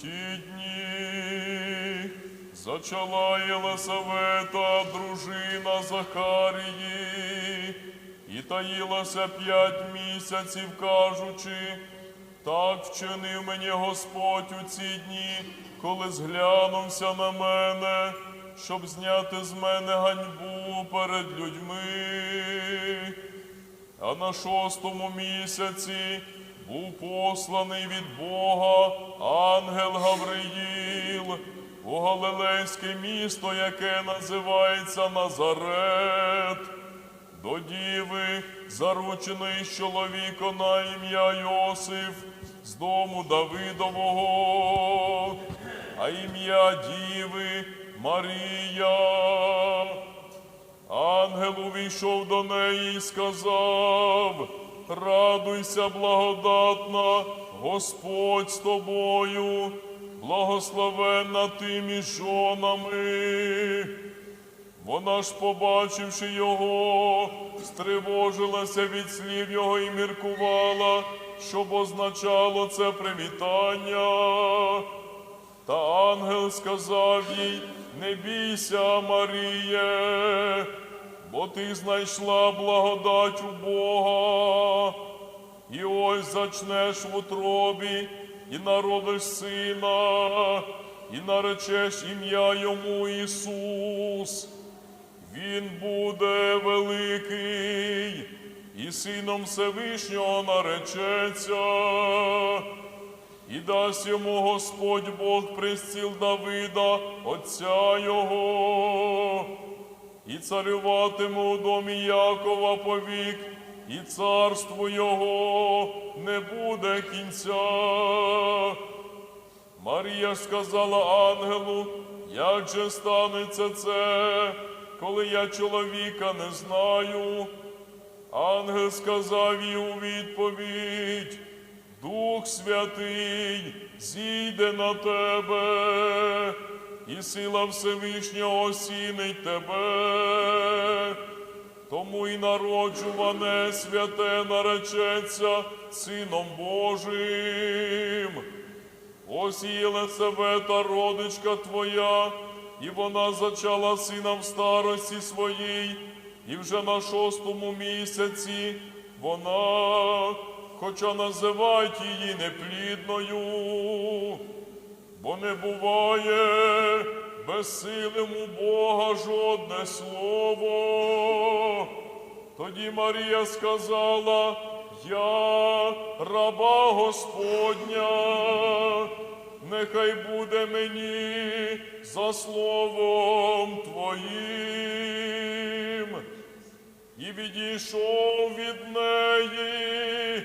ті дні зачала Єлисавета, дружина Захарії, і таїлася п'ять місяців, кажучи, так вчинив мені Господь у ці дні, коли зглянувся на мене, щоб зняти з мене ганьбу перед людьми. А на шостому місяці був посланий від Бога ангел Гавриїл у Галилейське місто, яке називається Назарет, до діви, зарученої з чоловіка на ім'я Йосиф з дому Давидового, а ім'я діви Марія. Ангел увійшов до неї і сказав: Радуйся, благодатна, Господь з тобою, благословенна ти між жонами. Вона ж, побачивши його, стривожилася від слів його і міркувала, щоб означало це привітання. Та ангел сказав їй, не бійся, Маріє, бо ти знайшла благодать у Бога, і ось зачнеш в утробі, і народиш сина, і наречеш ім'я йому Ісус. Він буде великий, і сином Всевишнього наречеться. І дасть йому Господь Бог престіл Давида, Отця Його, і царюватиме у домі Якова повік, і царству Його не буде кінця. Марія сказала ангелу, як же станеться це, коли я чоловіка не знаю. Ангел сказав їй у відповідь, Дух Святий зійде на тебе, і сила Всевишнього осінить тебе. Тому і народжуване святе наречеться Сином Божим. Ось і Єлисавета, родичка твоя, і вона зачала сина в старості своїй, і вже на шостому місяці вона, хоча називають її неплідною, бо не буває безсилим у Бога жодне слово. Тоді Марія сказала, я раба Господня, нехай буде мені за словом Твоїм. І відійшов від неї